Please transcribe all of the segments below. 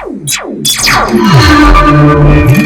Thank you.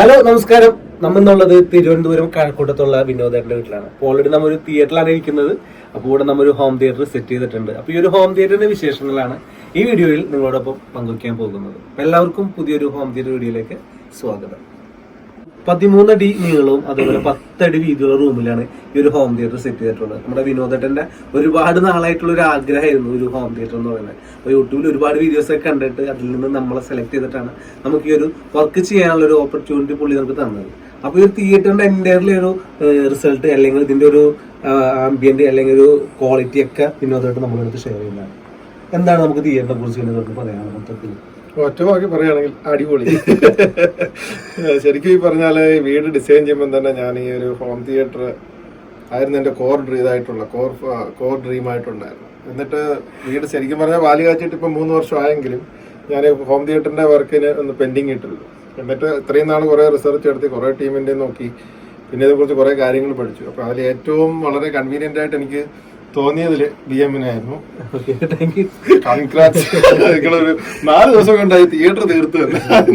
Hello നമസ്കാരം. നമ്മെന്നുള്ളത് തിരുവനന്തപുരം കഴക്കൂട്ടത്തുള്ള വിനോദേട്ടന്റെ വീട്ടിലാണ്. അപ്പോൾ ഓൾറെഡി നമ്മൾ ഒരു തിയേറ്ററിലാണ് ഇരിക്കുന്നത്. അപ്പോൾ ഇവിടെ നമ്മൾ ഒരു ഹോം തിയേറ്റർ സെറ്റ് ചെയ്തിട്ടുണ്ട്. അപ്പോൾ ഈ ഒരു ഹോം തിയേറ്ററിന്റെ വിശേഷങ്ങളാണ് ഈ വീഡിയോയിൽ നിങ്ങളോടൊപ്പം പങ്കുവയ്ക്കാൻ പോകുന്നത്. എല്ലാവർക്കും പുതിയൊരു ഹോം തിയേറ്റർ വീഡിയോയിലേക്ക് സ്വാഗതം. പതിമൂന്നടി നീളവും അതുപോലെ പത്തടി വീതിയുള്ള റൂമിലാണ് ഈ ഒരു ഹോം തിയേറ്റർ സെറ്റ് ചെയ്തിട്ടുള്ളത്. നമ്മുടെ വിനോദേട്ടന്റെ ഒരുപാട് നാളായിട്ടുള്ള ഒരു ആഗ്രഹമായിരുന്നു ഒരു ഹോം തിയേറ്റർ എന്ന് പറയുന്നത്. അപ്പോൾ യൂട്യൂബിൽ ഒരുപാട് വീഡിയോസ് ഒക്കെ കണ്ടിട്ട് അതിൽ നിന്ന് നമ്മളെ സെലക്ട് ചെയ്തിട്ടാണ് നമുക്ക് ഈ ഒരു വർക്ക് ചെയ്യാനുള്ള ഒരു ഓപ്പർച്യൂണിറ്റി പുള്ളി നമുക്ക് തന്നത്. അപ്പോൾ ഈ ഒരു തിയേറ്ററിന്റെ എന്റയർലി ഒരു റിസൾട്ട് അല്ലെങ്കിൽ ഇതിന്റെ ഒരു ആംബിയന്റ് അല്ലെങ്കിൽ ഒരു ക്വാളിറ്റി ഒക്കെ വിനോദമായിട്ട് നമ്മളെടുത്ത് ഷെയർ ചെയ്യുന്നതാണ്. എന്താണ് നമുക്ക് തിയേറ്ററിനെ കുറിച്ച് പറയാനുള്ള മൊത്തത്തിൽ? ഒറ്റവാക്കി പറയുകയാണെങ്കിൽ അടിപൊളി. ശരിക്കും ഈ പറഞ്ഞാൽ വീട് ഡിസൈൻ ചെയ്യുമ്പോൾ തന്നെ ഞാൻ ഈ ഒരു ഹോം തിയേറ്റർ ആയിരുന്നു എന്റെ കോർ ഇതായിട്ടുള്ള കോർ കോർ ഡ്രീം ആയിട്ടുണ്ടായിരുന്നു എന്നിട്ട് വീട് ശരിക്കും പറഞ്ഞാൽ വാലി കാച്ചിട്ട് ഇപ്പം മൂന്ന് വർഷം ആയെങ്കിലും ഞാൻ ഹോം തിയേറ്ററിന്റെ വർക്കിന് ഒന്ന് പെൻഡിങ് ഇട്ടുള്ളൂ എന്നിട്ട് ഇത്രയും നാൾ കുറേ റിസർച്ച് നടത്തി കുറേ ടീമിന്റെ നോക്കി പിന്നെ ഇതിനെക്കുറിച്ച് കുറേ കാര്യങ്ങൾ പഠിച്ചു. അപ്പോൾ അതിൽ ഏറ്റവും വളരെ കൺവീനിയന്റ് ആയിട്ട് എനിക്ക് തോന്നിയതിൽ ബി എമ്മിനായിരുന്നു കൺഗ്രാറ്റ്സ്. നിങ്ങളൊരു നാല് ദിവസം കൊണ്ടായി തിയേറ്റർ തീർത്ത്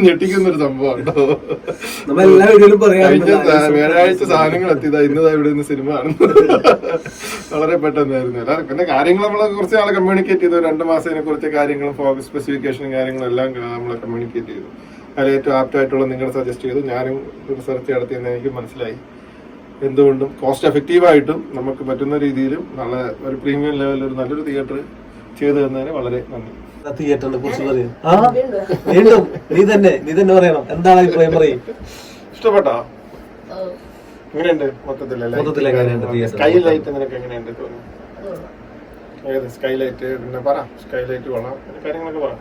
ഞെട്ടിക്കുന്ന ഒരു സംഭവം കഴിഞ്ഞ വ്യാഴാഴ്ച സാധനങ്ങൾ എത്തിയതാ ഇന്നതാ ഇവിടെ നിന്ന് സിനിമ വളരെ പെട്ടെന്നായിരുന്നു. എല്ലാവരും പിന്നെ കാര്യങ്ങൾ നമ്മൾ കുറച്ച് നാളെ കമ്മ്യൂണിക്കേറ്റ് ചെയ്തു. രണ്ട് മാസത്തിനെ കുറിച്ച് കാര്യങ്ങളും ഫോക്കസ് സ്പെസിഫിക്കേഷനും കാര്യങ്ങളും എല്ലാം നമ്മൾ കമ്മ്യൂണിക്കേറ്റ് ചെയ്തു. അതിൽ ഏറ്റവും ആപ്റ്റ് ആയിട്ടുള്ള നിങ്ങൾ സജസ്റ്റ് ചെയ്തു. ഞാനും റിസർച്ച് നടത്തിയെന്ന് എനിക്ക് മനസ്സിലായി. എന്തുകൊണ്ടും കോസ്റ്റ് എഫക്റ്റീവായിട്ടും നമുക്ക് പറ്റുന്ന രീതിയിലും നല്ല ഒരു പ്രീമിയം ലെവലിൽ ഒരു നല്ലൊരു തിയേറ്റർ ചെയ്തു തന്നതിന് വളരെ നന്ദി. തിയേറ്ററിനെ കുറിച്ച് പറയും. ആ? വീണ്ടും. നീ തന്നെ നീ തന്നെ പറയണം. എന്താണ് അഭിപ്രായം പറയും ഇഷ്ടപ്പെട്ടോ? എങ്ങനെയുണ്ട് മൊത്തത്തിലല്ലേ മൊത്തത്തിലെ theatre? സ്കൈ ലൈറ്റ് നിനക്ക് എങ്ങനെയുണ്ട് തോന്നുന്നു? സ്കൈ ലൈറ്റ് പിന്നെ പറ. സ്കൈ ലൈറ്റ് കൊള്ളാം കാര്യങ്ങളൊക്കെ പറ.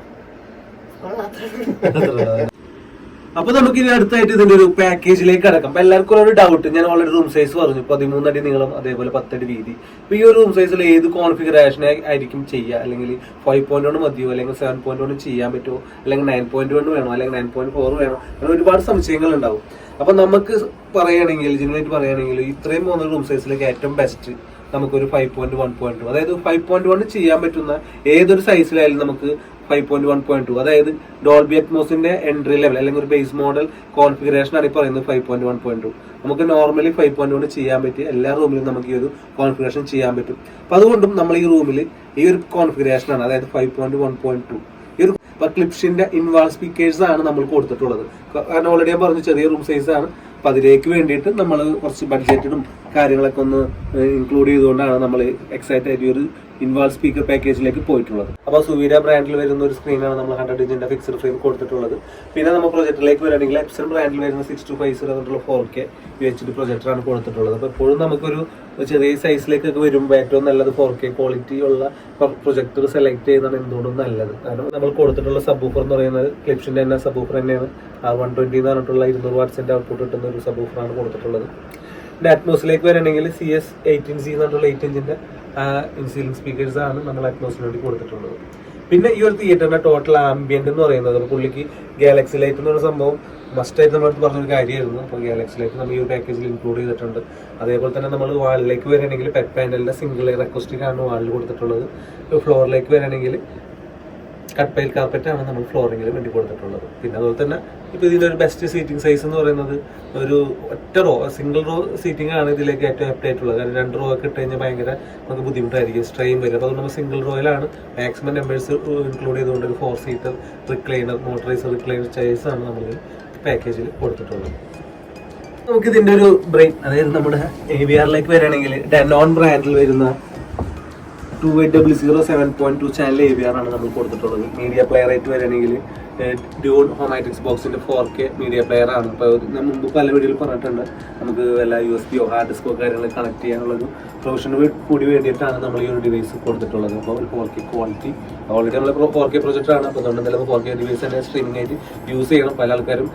അപ്പൊ നമുക്ക് ഇനി അടുത്തായിട്ട് ഇതിന്റെ ഒരു പാക്കേജിലേക്ക് കടക്കാം അപ്പൊ എല്ലാവർക്കും ഒരു ഡൗട്ട് ഞാൻ ഓൾറെഡി റൂം സൈസ് പറഞ്ഞു. പതിമൂന്നടി നീളം അതേപോലെ പത്തടി വീതി. അപ്പൊ ഈ ഒരു റൂം സൈസിൽ ഏത് കോൺഫിഗറേഷൻ ആയിരിക്കും ചെയ്യുക? അല്ലെങ്കിൽ ഫൈവ് പോയിന്റ് വൺ മതിയോ? അല്ലെങ്കിൽ സെവൻ പോയിന്റ് വൺ ചെയ്യാൻ പറ്റുമോ? അല്ലെങ്കിൽ നയൻ പോയിന്റ് വൺ വേണോ? അല്ലെങ്കിൽ നയൻ പോയിന്റ് ഫോർ വേണോ? അങ്ങനെ ഒരുപാട് സംശയങ്ങൾ ഉണ്ടാവും. അപ്പൊ നമുക്ക് പറയുകയാണെങ്കിൽ ജനുവനായിട്ട് പറയുകയാണെങ്കിൽ ഇത്രയും പോകുന്ന റൂം സൈസിലേക്ക് ഏറ്റവും ബെസ്റ്റ് നമുക്കൊരു five point one point two അതായത് ഫൈവ് പോയിന്റ് വൺ ചെയ്യാൻ പറ്റുന്ന ഏതൊരു സൈസിലായാലും നമുക്ക് five point one point two അതായത് ഡോൾബി അറ്റ്മോസിന്റെ എൻട്രി ലെവൽ അല്ലെങ്കിൽ ഒരു ബേസ് മോഡൽ കോൺഫിഗറേഷൻ ആണ് ഈ പറയുന്നത് five point one point two നമുക്ക് നോർമലി ഫൈവ് പോയിന്റ് വൺ ചെയ്യാൻ പറ്റിയ എല്ലാ റൂമിലും നമുക്ക് ഈ ഒരു കോൺഫിഗറേഷൻ ചെയ്യാൻ പറ്റും. അപ്പൊ അതുകൊണ്ടും നമ്മൾ ഈ റൂമിൽ ഈ ഒരു കോൺഫിഗറേഷൻ ആണ്. അതായത് five point one point two ഈ ഒരു ക്ലിപ്സിന്റെ ഇൻവാൾ സ്പീക്കേഴ്സ് ആണ് നമ്മൾ കൊടുത്തിട്ടുള്ളത്. കാരണം ഓൾറെഡി ഞാൻ പറഞ്ഞു ചെറിയ റൂം സൈസ് ആണ്. അപ്പൊ അതിലേക്ക് വേണ്ടിയിട്ട് നമ്മൾ കുറച്ച് ബഡ്ജറ്റിലും കാര്യങ്ങളൊക്കെ ഒന്ന് ഇൻക്ലൂഡ് ചെയ്തുകൊണ്ടാണ് നമ്മൾ എക്സൈറ്റ് ആയിട്ട് ഒരു ഇൻവാൾ സ്പീക്കർ പാക്കേജിലേക്ക് പോയിട്ടുള്ളത്. അപ്പോൾ സുവീര ബ്രാൻഡിൽ വരുന്ന ഒരു സ്ക്രീനാണ് നമ്മൾ ഹൺഡ്രഡ് ഇഞ്ചിന്റെ ഫിക്സഡ് ഫ്രെയിം കൊടുത്തിട്ടുള്ളത്. പിന്നെ നമ്മൾ പ്രൊജക്ടറിലേക്ക് വരികയാണെങ്കിൽ എപ്സൺ ബ്രാൻഡിൽ വരുന്ന സിക്സ് ടു ഫൈവ് സീറോ എന്നുള്ള four K U H D പ്രൊജക്ടറാണ് കൊടുത്തിട്ടുള്ളത്. അപ്പോൾ എപ്പോഴും നമുക്കൊരു ചെറിയ സൈസിലേക്കൊക്കെ വരുമ്പോൾ ഏറ്റവും നല്ലത് ഫോർ കെ ക്വാളിറ്റി ഉള്ള പ്രൊജക്ടർ സെലക്ട് ചെയ്യുന്നതാണ് എന്തുകൊണ്ടും നല്ലത്. കാരണം നമ്മൾ കൊടുത്തിട്ടുള്ള സബൂഫർ എന്ന് പറയുന്നത് ക്ലിപ്സിന്റെ തന്നെ സബൂഫർ തന്നെയാണ്. ആ വൺ ട്വന്റി എന്ന് പറഞ്ഞിട്ടുള്ള ഇരുന്നൂറ് വാട്സിന്റെ ഔട്ട്പുട്ട് കിട്ടുന്ന ഒരു സബൂഫറാണ് കൊടുത്തിട്ടുള്ളത്. അറ്റ്മോസിലേക്ക് വരണമെങ്കിൽ സി എസ് എയ്റ്റീൻ സി എന്നുള്ള എയ്റ്റ് ഇഞ്ചിന്റെ ഇൻസീലിംഗ് സ്പീക്കേഴ്സ് ആണ് നമ്മൾ അറ്റ്മോസിന് വേണ്ടി കൊടുത്തിട്ടുള്ളത്. പിന്നെ ഈ ഒരു തിയേറ്ററിന്റെ ടോട്ടൽ ആംബിയന്റ് എന്ന് പറയുന്നത് പുള്ളിക്ക് ഗാലക്സി ലൈറ്റ് എന്ന് പറയുന്ന സംഭവം മസ്റ്റ് ആയിട്ട് നമ്മളടുത്ത് പറഞ്ഞൊരു കാര്യമായിരുന്നു. അപ്പോൾ ഗാലക്സി ലൈറ്റ് നമ്മൾ ഈ ഒരു പാക്കേജിൽ ഇൻക്ലൂഡ് ചെയ്തിട്ടുണ്ട്. അതേപോലെ തന്നെ നമ്മൾ വാളിലേക്ക് വരികയാണെങ്കിൽ പെറ്റ് പാനലിന്റെ സിംഗിൾ റെക്വസ്റ്റിലാണ് വാളിൽ കൊടുത്തിട്ടുള്ളത്. ഫ്ലോറിലേക്ക് വരികയാണെങ്കിൽ കട്ട് പൈൽ കാർപ്പറ്റ് ആണ് നമ്മൾ ഫ്ലോറിങ്ങിൽ വേണ്ടി കൊടുത്തിട്ടുള്ളത്. പിന്നെ അതുപോലെ തന്നെ ഇപ്പോൾ ഇതിന്റെ ഒരു ബെസ്റ്റ് സീറ്റിംഗ് സൈസ് എന്ന് പറയുന്നത് ഒരു ഒറ്റ റോ സിംഗിൾ റോ സീറ്റിംഗ് ആണ് ഇതിലേക്ക് ഏറ്റവും ആപ്റ്റ് ആയിട്ടുള്ളത്. കാരണം രണ്ട് റോ ഒക്കെ ഇട്ട് കഴിഞ്ഞാൽ ഭയങ്കര നമുക്ക് ബുദ്ധിമുട്ടായിരിക്കും സ്ട്രെയിൻ വരും. അപ്പോൾ നമ്മൾ സിംഗിൾ റോയിലാണ് മാക്സിമം നമ്പേഴ്സ് ഇൻക്ലൂഡ് ചെയ്തുകൊണ്ട് ഒരു four seater recliner motoriser recliner chairs ആണ് നമ്മൾ പാക്കേജിൽ കൊടുത്തിട്ടുള്ളത്. നമുക്ക് ഇതിന്റെ ഒരു ബ്രെയിൻ അതായത് നമ്മുടെ എ വി ആറിലേക്ക് വരികയാണെങ്കിൽ ഡെനോൺ ബ്രാൻഡിൽ വരുന്ന two eight double zero seven point two channel A V R ആണ് നമ്മൾ കൊടുത്തിട്ടുള്ളത്. മീഡിയ പ്ലെയർ ആയിട്ട് വരികയാണെങ്കിൽ ഡ്യൂൺ ഹോമാറ്റിക്സ് ബോക്സിന്റെ ഫോർ കെ മീഡിയ പ്ലെയർ ആണ്. അപ്പോൾ ഞാൻ മുമ്പ് പല വീഡിയോയിൽ പറഞ്ഞിട്ടുണ്ട്. നമുക്ക് എല്ലാ യു എസ് ബിയോ ഹാർഡ് ഡിസ്കോ കാര്യങ്ങൾ കണക്ട് ചെയ്യാനുള്ളൊരു പ്രൊഫഷന് കൂടി വേണ്ടിയിട്ടാണ് നമ്മൾ ഈ ഒരു ഡിവൈസ് കൊടുത്തിട്ടുള്ളത്. അപ്പോൾ ഒരു ഫോർ കെ ക്വാളിറ്റി ഓൾറെഡി നമ്മൾ ഫോർ കെ പ്രൊജക്റ്റാണ് അപ്പോൾ അതുകൊണ്ട് എന്തായാലും ഫോർ കെ ഡിവൈസ് തന്നെ സ്ട്രീമിംഗ് ആയിട്ട് യൂസ് ചെയ്യണം. പല ആൾക്കാരും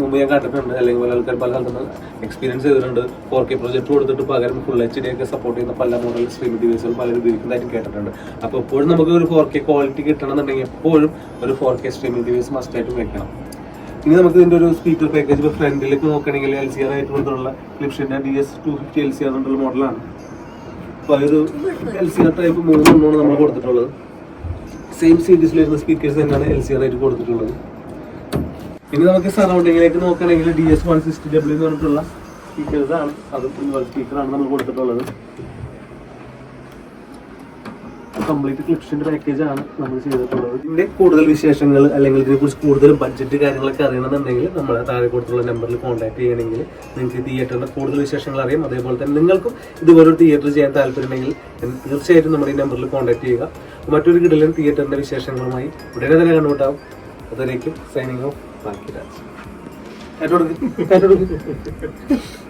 മുമ്പ് ഞാൻ കണ്ടിട്ടുണ്ട്. അല്ലെങ്കിൽ പല ആൾക്കാർ പല സ്ഥലത്തുനിന്ന് എക്സ്പീരിയൻസ് ചെയ്തിട്ടുണ്ട്. ഫോർ കെ പ്രൊജക്ടർ കൊടുത്തിട്ട് പകരം ഫുൾ എച്ച് ഡി ഒക്കെ സപ്പോർട്ട് ചെയ്യുന്ന പല മോഡൽ സ്ട്രീമിംഗ് ഡിവൈസുകൾ പലരും ഉപയോഗിക്കുന്നതായിട്ട് കേട്ടിട്ടുണ്ട്. അപ്പോൾ എപ്പോഴും നമുക്ക് ഒരു ഫോർ കെ ക്വാളിറ്റി കിട്ടണമെന്നുണ്ടെങ്കിൽ എപ്പോഴും ഒരു ഫോർ കെ ഡിവൈസ് മസ്റ്റ് ആയിട്ട് വെക്കണം. ഇനി നമുക്ക് ഇതിന്റെ ഒരു സ്പീക്കർ പാക്കേജ് ഇപ്പോൾ ഫ്രണ്ടിലേക്ക് നോക്കുകയാണെങ്കിൽ എൽ സി ആർ ആയിട്ട് കൊണ്ടുള്ള ക്ലിപ്ഷിന്റെ D S two fifty L C R കൊണ്ടുള്ള മോഡലാണ് അപ്പോൾ അതൊരു എൽ സി ആർ ടൈപ്പ് മൂന്നെണ്ണമാണ് നമ്മൾ കൊടുത്തിട്ടുള്ളത്. സെയിം സീരീസിൽ വരുന്ന സ്പീക്കേഴ്സ് തന്നെയാണ് എൽ സി ആർ ആയിട്ട് കൊടുത്തിട്ടുള്ളത്. ഇനി നമുക്ക് സറൗണ്ടിങ്ങിലേക്ക് നോക്കുകയാണെങ്കിൽ D S one sixty W എന്ന് പറഞ്ഞിട്ടുള്ള സ്പീക്കേഴ്സാണ് അത് സ്പീക്കറാണ് നമ്മൾ കൊടുത്തിട്ടുള്ളത്. കംപ്ലീറ്റ് ക്ലിപ്സിന്റെ പാക്കേജ് ആണ് നമ്മൾ ചെയ്തിട്ടുള്ളത്. ഇതിന്റെ കൂടുതൽ വിശേഷങ്ങൾ അല്ലെങ്കിൽ ഇതിനെക്കുറിച്ച് കൂടുതൽ ബഡ്ജറ്റ് കാര്യങ്ങളൊക്കെ അറിയണമെന്നുണ്ടെങ്കിൽ നമ്മൾ താഴെ കൊടുത്തുള്ള നമ്പറിൽ കോൺടാക്ട് ചെയ്യണമെങ്കിൽ നിങ്ങൾക്ക് തിയേറ്ററിന്റെ കൂടുതൽ വിശേഷങ്ങൾ അറിയാം. അതേപോലെ തന്നെ നിങ്ങൾക്കും ഇതുപോലെ ഒരു തിയേറ്റർ ചെയ്യാൻ താല്പര്യമുണ്ടെങ്കിൽ തീർച്ചയായിട്ടും നമ്മുടെ ഈ നമ്പറിൽ കോൺടാക്ട് ചെയ്യുക. മറ്റൊരു കിടലൻ തിയേറ്ററിന്റെ വിശേഷങ്ങളുമായി ഉടനെ തന്നെ കണ്ടുമുട്ടാവും അതുവരേക്കും സൈനിങ് ഓഫ് ബാക്കി രാജ്